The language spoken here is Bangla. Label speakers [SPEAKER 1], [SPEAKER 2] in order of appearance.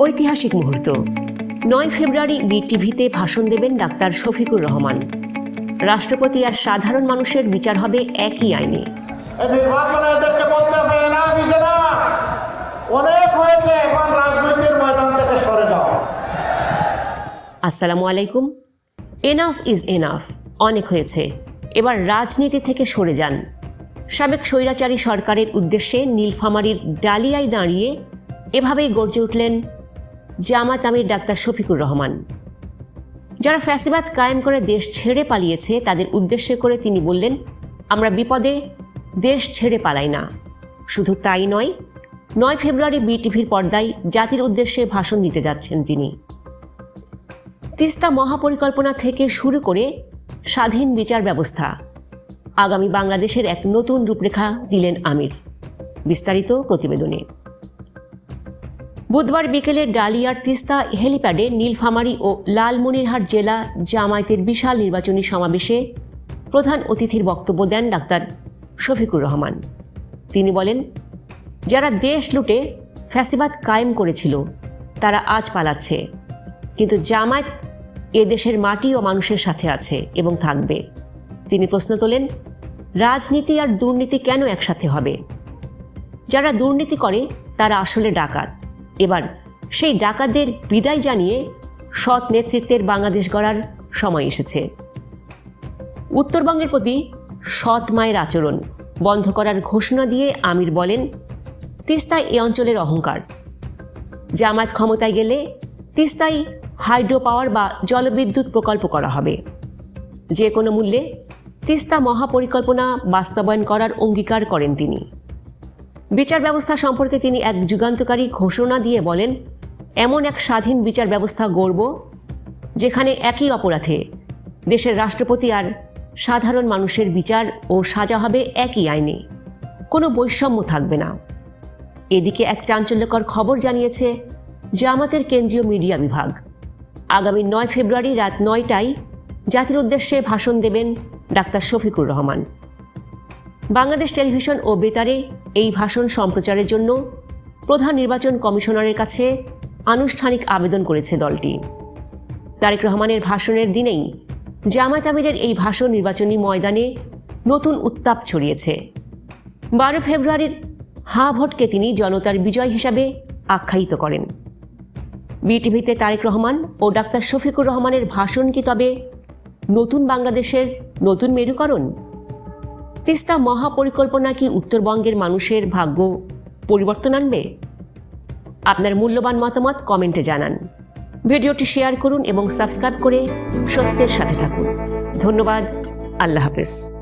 [SPEAKER 1] ঐতিহাসিক মুহূর্ত। নয় ফেব্রুয়ারি বিটিভিতে ভাষণ দেবেন ডাক্তার শফিকুর রহমান। রাষ্ট্রপতি আর সাধারণ মানুষের বিচার হবে একই আইনে।
[SPEAKER 2] নির্বাচনে এদেরকে বলতে হবে এনাফ। অনেক হয়েছে এখন রাজনীতির ময়দান থেকে সরে যাও।
[SPEAKER 1] আসসালামু আলাইকুম। এনাফ ইজ এনাফ অনেক হয়েছে। এবার রাজনীতি থেকে সরে যান। সাবেক স্বৈরাচারী সরকারের উদ্দেশ্যে নীলফামারীর ডালিয়ায় দাঁড়িয়ে এভাবেই গর্জে উঠলেন জামাত আমির ডাক্তার শফিকুর রহমান। যারা ফ্যাসিবাদ কায়েম করে দেশ ছেড়ে পালিয়েছে, তাদের উদ্দেশ্য করে তিনি বললেন, আমরা বিপদে দেশ ছেড়ে পালাই না। শুধু তাই নয় নয় ফেব্রুয়ারি বিটিভির পর্দায় জাতির উদ্দেশ্যে ভাষণ দিতে যাচ্ছেন তিনি। তিস্তা মহাপরিকল্পনা থেকে শুরু করে স্বাধীন বিচার ব্যবস্থা, আগামী বাংলাদেশের এক নতুন রূপরেখা দিলেন আমির। বিস্তারিত প্রতিবেদনে। বুধবার বিকেলে ডালিয়ার তিস্তা হেলিপ্যাডে নীলফামারী ও লালমনিরহাট জেলা জামায়াতের বিশাল নির্বাচনী সমাবেশে প্রধান অতিথির বক্তব্য দেন ডাক্তার শফিকুর রহমান। তিনি বলেন, যারা দেশ লুটে ফ্যাসিবাদ কায়েম করেছিল, তারা আজ পালাচ্ছে। কিন্তু জামায়াত এ দেশের মাটি ও মানুষের সাথে আছে এবং থাকবে। তিনি প্রশ্ন তোলেন, রাজনীতি আর দুর্নীতি কেন একসাথে হবে? যারা দুর্নীতি করে, তারা আসলে ডাকাত। এবার সেই ডাকাতদের বিদায় জানিয়ে সৎ নেতৃত্বের বাংলাদেশ গড়ার সময় এসেছে। উত্তরবঙ্গের প্রতি সৎ মায়ের আচরণ বন্ধ করার ঘোষণা দিয়ে আমির বলেন, তিস্তায় এ অঞ্চলের অহংকার। জামায়াত ক্ষমতায় গেলে তিস্তায় হাইড্রো পাওয়ার বা জলবিদ্যুৎ প্রকল্প করা হবে। যে কোনো মূল্যে তিস্তা মহাপরিকল্পনা বাস্তবায়ন করার অঙ্গীকার করেন তিনি। বিচার ব্যবস্থা সম্পর্কে তিনি এক যুগান্তকারী ঘোষণা দিয়ে বলেন, এমন এক স্বাধীন বিচার ব্যবস্থা গড়ব যেখানে একই অপরাধে দেশের রাষ্ট্রপতি আর সাধারণ মানুষের বিচার ও সাজা হবে একই আইনে। কোনো বৈষম্য থাকবে না। এদিকে এক চাঞ্চল্যকর খবর জানিয়েছে, জামাতের কেন্দ্রীয় মিডিয়া বিভাগ, আগামী নয় ফেব্রুয়ারি রাত নয়টায় জাতির উদ্দেশ্যে ভাষণ দেবেন ডাক্তার শফিকুর রহমান। বাংলাদেশ টেলিভিশন ও বেতারে এই ভাষণ সম্প্রচারের জন্য প্রধান নির্বাচন কমিশনারের কাছে আনুষ্ঠানিক আবেদন করেছে দলটি। তারেক রহমানের ভাষণের দিনেই জামায়াত আমিরের এই ভাষণ নির্বাচনী ময়দানে নতুন উত্তাপ ছড়িয়েছে। বারো ফেব্রুয়ারির হা ভোটকে তিনি জনতার বিজয় হিসাবে আখ্যায়িত করেন। বিটিভিতে তারেক রহমান ও ডাক্তার শফিকুর রহমানের ভাষণ কি তবে নতুন বাংলাদেশের নতুন মেরুকরণ? তিস্তা মহাপরিকল্পনা কি উত্তরবঙ্গের মানুষের ভাগ্য পরিবর্তন আনবে? আপনার মূল্যবান মতামত কমেন্টে জানান। ভিডিওটি শেয়ার করুন এবং সাবস্ক্রাইব করে সত্যের সাথে থাকুন। ধন্যবাদ। আল্লাহ হাফেজ।